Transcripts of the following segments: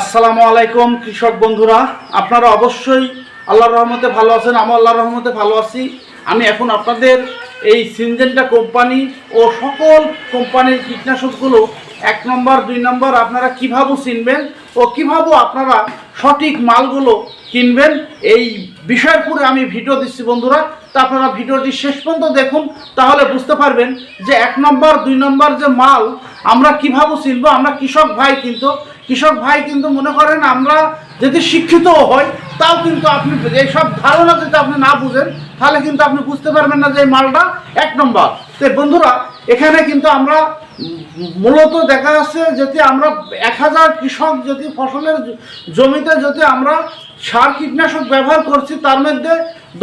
আসসালামু আলাইকুম, কৃষক বন্ধুরা। আপনারা অবশ্যই আল্লাহর রহমতে ভালো আছেন আমি আল্লাহর রহমতে ভালো আছি। আমি এখন আপনাদের এই সিনজেন্টা কোম্পানি ও সকল কোম্পানির কীটনাশকগুলো এক নম্বর, দুই নম্বর আপনারা কীভাবে চিনবেন ও কীভাবে আপনারা সঠিক মালগুলো কিনবেন, এই বিষয়ের উপরে আমি ভিডিও দিচ্ছি বন্ধুরা। তা আপনারা ভিডিওটি শেষ পর্যন্ত দেখুন, তাহলে বুঝতে পারবেন যে এক নম্বর, দুই নম্বর যে মাল আমরা কীভাবে চিনবো, আমরা কৃষক ভাই কিন্তু কৃষক ভাই কিন্তু মনে করেন আমরা যদি শিক্ষিত হই, তাও কিন্তু আপনি এইসব ধারণা যদি আপনি না বুঝেন, তাহলে কিন্তু আপনি বুঝতে পারবেন না যে মালটা এক নম্বর। তো বন্ধুরা, এখানে কিন্তু আমরা মূলত দেখা যাচ্ছে যদি আমরা এক হাজার কৃষক যদি ফসলের জমিতে যদি আমরা সার কীটনাশক ব্যবহার করছি, তার মধ্যে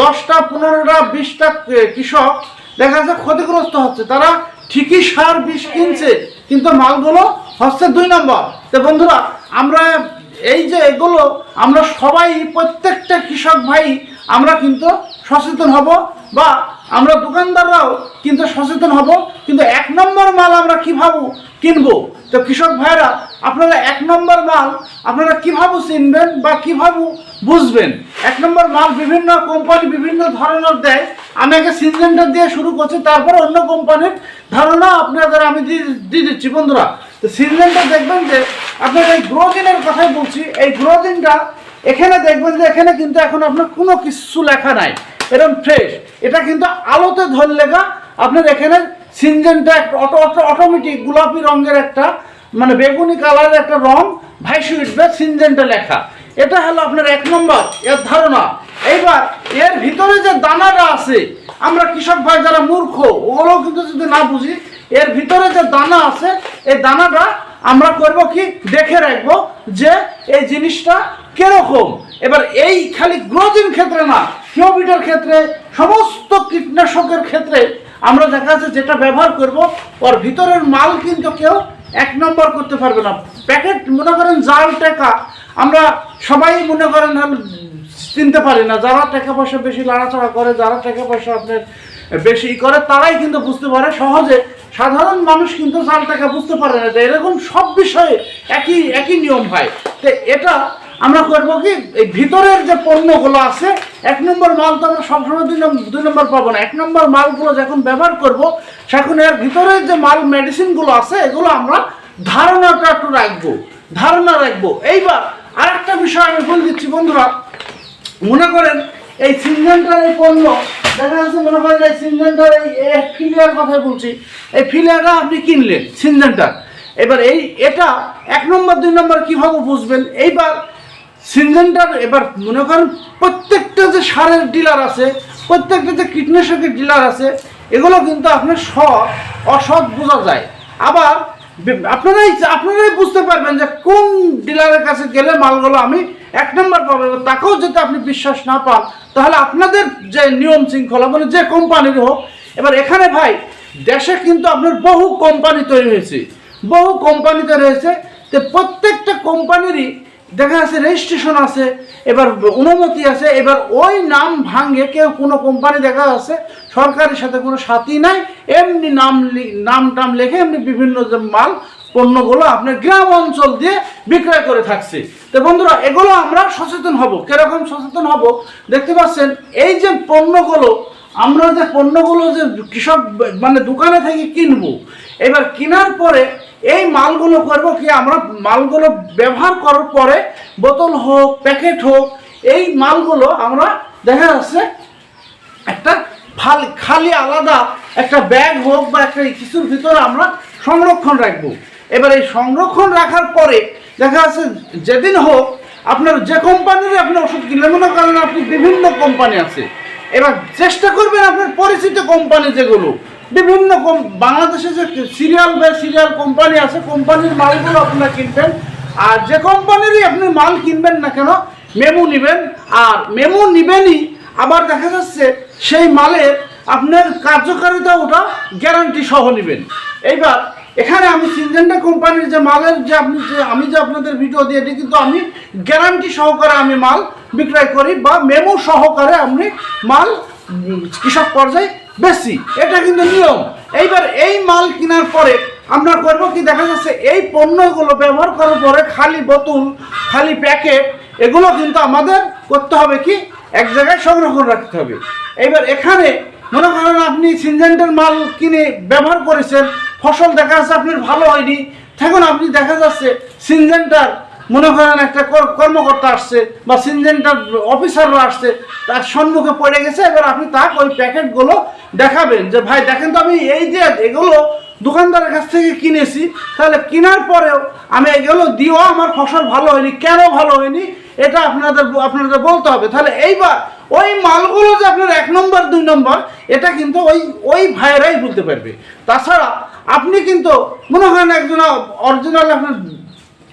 দশটা, পনেরোটা, বিশটা কৃষক দেখা যাচ্ছে ক্ষতিগ্রস্ত হচ্ছে। তারা ঠিকই সার বিষ কিনছে, কিন্তু মালগুলো হচ্ছে দুই নম্বর। তো বন্ধুরা, আমরা এই যে এগুলো, আমরা সবাই, প্রত্যেকটা কৃষক ভাই, আমরা কিন্তু সচেতন হব বা আমরা দোকানদাররাও কিন্তু সচেতন হব। কিন্তু এক নম্বর মাল আমরা কীভাবে কিনবো? তো কৃষক ভাইরা আপনারা এক নম্বর মাল আপনারা কীভাবে চিনবেন বা কীভাবে বুঝবেন? এক নম্বর মাল বিভিন্ন কোম্পানি বিভিন্ন ধরনের দেয়। আমি আগে সিনজেন্টার দিয়ে শুরু করছি, তারপর অন্য কোম্পানির ধারণা আপনাদের আমি দিয়ে দিয়ে দিচ্ছি। বন্ধুরা তো সিনজেন্টার দেখবেন যে আপনার এই গ্রোদিনের কথাই বলছি, এই গ্রোদিনটা এখানে দেখবেন যে এখানে কিন্তু এখন আপনার কোনো কিছু লেখা নাই এরকম ফ্রেশ এটা কিন্তু আলোতে ধর লেখা আপনার এখানে সিনজেনটা একটা অটো অটোমেটিক গোলাপি রঙের একটা মানে বেগুনি কালারের একটা রং ভাইসু উঠবে সিনজেনটা লেখা। এটা হলো আপনার এক নম্বর, এর ধারণা। এইবার এর ভিতরে যে দানাটা আছে, আমরা কৃষক ভাই যারা মূর্খ ওগুলো কিন্তু যদি না বুঝি এর ভিতরে যে দানা আছে, এই দানাটা আমরা করব কি? দেখে রাখব যে এই জিনিসটা কীরকম। এবার এই খালি গ্রোথিন ক্ষেত্রে না কিওবিটার ক্ষেত্রে, সমস্ত কীটনাশকের ক্ষেত্রে আমরা দেখা যাচ্ছে যেটা ব্যবহার করব, ওর ভিতরের মাল কিন্তু কেউ এক নম্বর করতে পারবে না। প্যাকেট মনে করেন জাল টাকা, আমরা সবাই মনে করেন চিনতে পারি না, যারা টাকা পয়সা বেশি লাড়াচাড়া করে, যারা টাকা পয়সা আপনার বেশি করে, তারাই কিন্তু বুঝতে পারে সহজে সাধারণ মানুষ কিন্তু জাল টাকা বুঝতে পারে না যে এরকম সব বিষয়ে একই একই নিয়ম হয়। তো এটা আমরা করব কি, এই ভিতরের যে পণ্যগুলো আছে, এক নম্বর মাল তো আমরা সবসময় দুই নম্বর দুই নম্বর পাবো না। এক নম্বর মালগুলো যখন ব্যবহার করব, সেখন এর ভিতরের যে মাল মেডিসিনগুলো আছে, এগুলো আমরা ধারণাটা একটু রাখব, ধারণা রাখব। এইবার আরেকটা বিষয় আমি বলে দিচ্ছি, বন্ধুরা। মনে করেন এই সিনজেন্টার এই পণ্য দেখা যাচ্ছে মনে এই ফিলিয়ার বলছি। এই আপনি কিনলেন, সিনজেন্টার। এবার এই, এটা এক নম্বর নম্বর কীভাবে বুঝবেন? এইবার সিনজেন্টার, এবার মনে প্রত্যেকটা যে সারের ডিলার আছে, প্রত্যেকটা যে কীটনাশকের ডিলার আছে, এগুলো কিন্তু আপনার সৎ, অসৎ বোঝা যায়। আবার আপনারাই আপনারাই বুঝতে পারবেন যে কোন ডিলারের কাছে গেলে মালগুলো আমি এক নম্বর পাবো তাকেও যদি আপনি বিশ্বাস না পান, তাহলে আপনাদের যে নিয়ম শৃঙ্খলা মানে যে কোম্পানির হোক, এবার এখানে ভাই, দেশে কিন্তু আপনার বহু কোম্পানি তৈরি হয়েছে। বহু কোম্পানি তৈরি হয়েছে, তো প্রত্যেকটা কোম্পানিরই দেখা যাচ্ছে রেজিস্ট্রেশন আছে, এবার অনুমতি আছে, এবার ওই নাম ভাঙে, কেউ কোনো কোম্পানি দেখা যাচ্ছে সরকারের সাথে কোনো সাথী নাই, এমনি নাম নাম টাম লেখে এমনি বিভিন্ন যে মাল পণ্যগুলো আপনার গ্রাম অঞ্চল দিয়ে বিক্রয় করে থাকছে। তো বন্ধুরা, এগুলো আমরা সচেতন হব। কীরকম সচেতন হব? দেখতে পাচ্ছেন, এই যে পণ্যগুলো আমরা যে পণ্যগুলো যে কৃষক মানে দোকানে থেকে কিনবো, এবার কেনার পরে এই মালগুলো করব কি আমরা মালগুলো ব্যবহার করার পরে বোতল হোক, প্যাকেট হোক, এই মালগুলো আমরা দেখা যাচ্ছে একটা ফাল- খালি আলাদা একটা ব্যাগ হোক বা একটা কিছুর ভিতরে আমরা সংরক্ষণ রাখব। এবার এই সংরক্ষণ রাখার পরে দেখা যাচ্ছে যেদিন হোক আপনার যে কোম্পানির আপনি ওষুধ কিনলেন, মনে করেন আপনি বিভিন্ন কোম্পানি আছে এবার চেষ্টা করবেন আপনার পরিচিত কোম্পানি যেগুলো। বিভিন্ন বাংলাদেশে যে সিরিয়াল বা সিরিয়াল কোম্পানি আছে কোম্পানির মালগুলো আপনারা কিনবেন। আর যে কোম্পানিরই আপনি মাল কিনবেন না কেন মেমো নেবেন। আর মেমো নেবেনই, আবার দেখা যাচ্ছে সেই মালের আপনার কার্যকারিতা ওটা গ্যারান্টি সহ নেবেন। এইবার এখানে আমি সিনজেন্টা কোম্পানির যে মালের যে আপনি যে, আমি যে আপনাদের ভিডিও দিয়ে দিই কিন্তু আমি গ্যারান্টি সহকারে আমি মাল বিক্রয় করি বা মেমো সহকারে আপনি মাল কৃষক পর্যায়ে বেশি এটা কিন্তু নিয়ম। এইবার এই মাল কেনার পরে আমরা করব কি, দেখা যাচ্ছে এই পণ্যগুলো ব্যবহার করার পরে খালি বোতল, খালি প্যাকেট, এগুলো কিন্তু আমাদের করতে হবে কি, এক জায়গায় সংরক্ষণ রাখতে হবে। এবার এখানে মনে করেন আপনি সিনজেন্টের মাল কিনে ব্যবহার করেছেন, ফসল দেখা যাচ্ছে আপনার ভালো হয়নি তখন আপনি দেখা যাচ্ছে সিনজেন্টার মনে করেন একটা কর- কর্মকর্তা আসছে বা সিনজেন্টার অফিসাররা আসছে, তার সম্মুখে পড়ে গেছে, এবার আপনি তাকে ওই প্যাকেটগুলো দেখাবেন যে, ভাই, দেখেন তো আমি এই যে এগুলো দোকানদারের কাছ থেকে কিনেছি, তাহলে কেনার পরেও আমি এগুলো দিয়েও আমার ফসল ভালো হয়নি, কেন ভালো হয়নি, এটা আপনাদের আপনাদের বলতে হবে। তাহলে এইবার ওই মালগুলো যে আপনার এক নম্বর, দুই নম্বর, এটা কিন্তু ওই ওই ভাইয়েরাই বলতে পারবে। তাছাড়া আপনি কিন্তু মনে হয় না একজন অরিজিনাল আপনার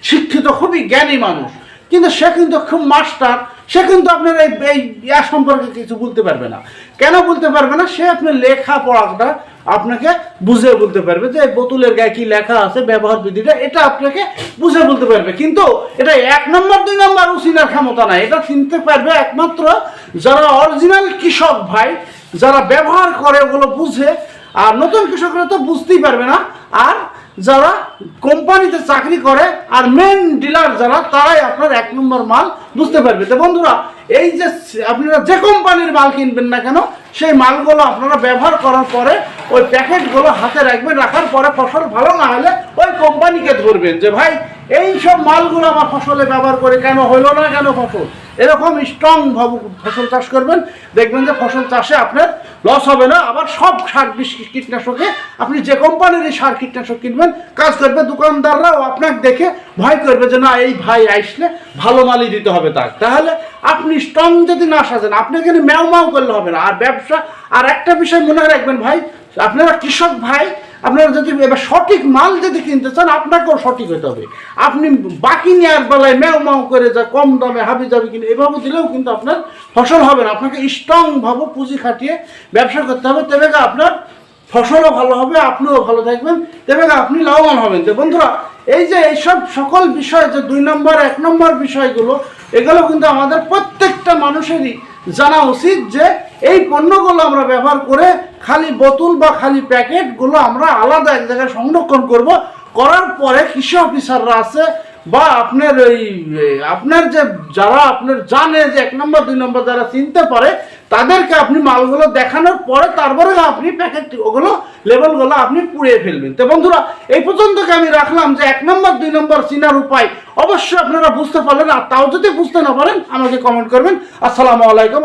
শিক্ষিত, খুবই জ্ঞানী মানুষ, কিন্তু সে কিন্তু খুব মাস্টার সে কিন্তু আপনার এই ইয়া সম্পর্কে কিছু বলতে পারবে না। কেন বলতে পারবে না? সে আপনার লেখা পড়াটা আপনাকে বুঝে বলতে পারবে যে বোতলের গায়ে কি লেখা আছে, ব্যবহার বিধিটা, এটা আপনাকে বুঝে বলতে পারবে। কিন্তু এটা এক নম্বর, দুই নম্বর উচিনার ক্ষমতা নাই। এটা চিনতে পারবে একমাত্র যারা অরিজিনাল কৃষক ভাই, যারা ব্যবহার করে ওগুলো বুঝে। আর নতুন কৃষকরা তো বুঝতেই পারবে না। আর যারা কোম্পানিতে চাকরি করে আর মেন ডিলার যারা, তারাই আপনার এক নম্বর মাল বুঝতে পারবে। তো বন্ধুরা, এই যে আপনারা যে কোম্পানির মাল কিনবেন না কেন, সেই মালগুলো আপনারা ব্যবহার করার পরে ওই প্যাকেটগুলো হাতে রাখবেন, রাখার পরে ফসল ভালো না হলে ওই কোম্পানিকে ধরবেন যে, ভাই এই সব মালগুলো আমার ফসলে ব্যবহার করে কেন হলো না কেন ফসল? এরকম স্ট্রং ফসল চাষ করবেন। দেখবেন যে ফসল চাষে আপনার লস হবে না, আবার সব সার বিষ কীটনাশকে আপনি যে কোম্পানির সার কীটনাশক কিনবেন, কাজ করবে দোকানদাররাও আপনাকে দেখে ভয় করবে যে, না, এই ভাই আসলে ভালো মালই দিতে হবে তার। তাহলে আপনি স্ট্রং যদি না সাজেন আপনি এখানে ম্যাও ম্যাও করলে হবে না। আর ব্যবসা, আর একটা বিষয় মনে রাখবেন ভাই, আপনারা কৃষক ভাই আপনারা যদি এবার সঠিক মাল যদি কিনতে চান, আপনাকেও সঠিক হতে হবে। আপনি বাকি নেওয়ার বেলায় ম্যাও ম্যাও করে যা কম দামে হাবি যাবি কিনে, এভাবে দিলেও কিন্তু আপনার ফসল হবে না। আপনাকে স্ট্রংভাবে পুঁজি খাটিয়ে ব্যবসা করতে হবে। তবে আপনার ফসলও ভালো হবে, আপনিও ভালো থাকবেন। তবে আপনি লাভবান হবেন। তো বন্ধুরা, এই যে এইসব সকল বিষয়, যে দুই নম্বর, এক নম্বর বিষয়গুলো, এগুলো কিন্তু আমাদের প্রত্যেকটা মানুষেরই জানা উচিত যে এই পণ্যগুলো আমরা ব্যবহার করে খালি বোতল বা খালি প্যাকেটগুলো আমরা আলাদা এক জায়গায় সংরক্ষণ করব। করার পরে কৃষি অফিসাররা আছে বা আপনার ওই আপনার যে, যারা আপনার জানে যে এক নম্বর, দুই নম্বর যারা চিনতে পারে, তাদেরকে আপনি মালগুলো দেখানোর পরে তারপরে আপনি প্যাকেট ওগুলো লেভেলগুলো আপনি পুড়িয়ে ফেলবেন। তো বন্ধুরা, এই পর্যন্তকে আমি রাখলাম যে এক নম্বর, দুই নম্বর চিনার উপায় অবশ্যই আপনারা বুঝতে পারলেন, আর তাও যদি বুঝতে না পারেন, আমাকে কমেন্ট করবেন। আসসালামু আলাইকুম।